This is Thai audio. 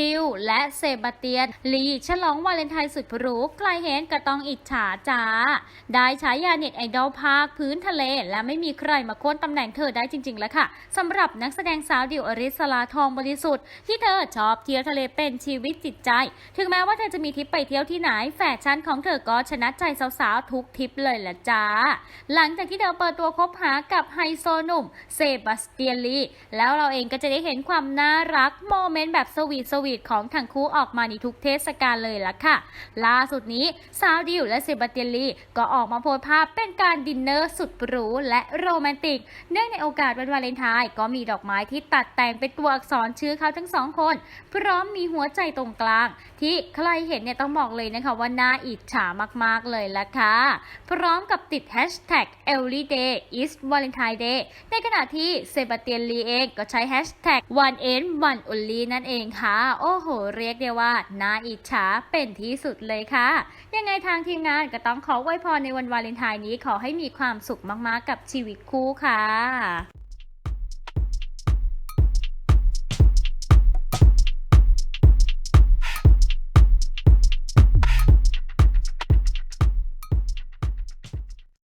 ดิวและเซบาสเตียน ลีฉลองวาเลนไทน์สุดหรูใครเห็นก็ต้องอิจฉาจ้า ได้ฉายาเน็ตไอดอลภาคพื้นทะเล และไม่มีใครมาโค่นตำแหน่งเธอได้จริง ๆ แล้วค่ะสำหรับนักแสดงสาวดิวอริสลาทองบริสุทธิ์ที่เธอชอบเที่ยวทะเลเป็นชีวิตจิตใจ ถึงแม้ว่าเธอจะมีทริปไปเที่ยวที่ไหนแฟชั่นของเธอก็ชนะใจสาวๆทุกทริปเลยละจ้า หลังจากที่เธอเปิดตัวคบหากับไฮโซหนุ่มเซบาสเตียนลีแล้วเราเองก็จะได้เห็นความน่ารักโมเมนต์แบบสวีทสวีทของทั้งคู่ออกมาในทุกเทศกาลเลยล่ะค่ะ ล่าสุดนี้สาวดิวและเซบาสเตียนลีก็ออกมาโพสภาพเป็นการดินเนอร์สุดหรูและโรแมนติก เนื่องในโอกาสวันวาเลนไทน์ก็มีดอกไม้ที่ตัดแต่งเป็นตัวอักษรชื่อเขาทั้งสองคน พร้อมมีหัวใจตรงกลาง ที่ใครเห็นเนี่ยต้องบอกเลยนะคะว่าน่าอิจฉามากๆเลยล่ะค่ะ พร้อมกับติด hashtag everyday is valentine day ในขณะที่เซบาสเตียนลีเองก็ใช้ hashtag one and one only นั่นเองค่ะโอ้โห เรียกได้ว่าน่าอิจฉาเป็นที่สุดเลยค่ะ ยังไงทางทีมงานก็ต้องขอไว้พรในวันวาเลนไทน์นี้ขอให้มีความสุขมากๆกับชีวิตคู่ค่ะ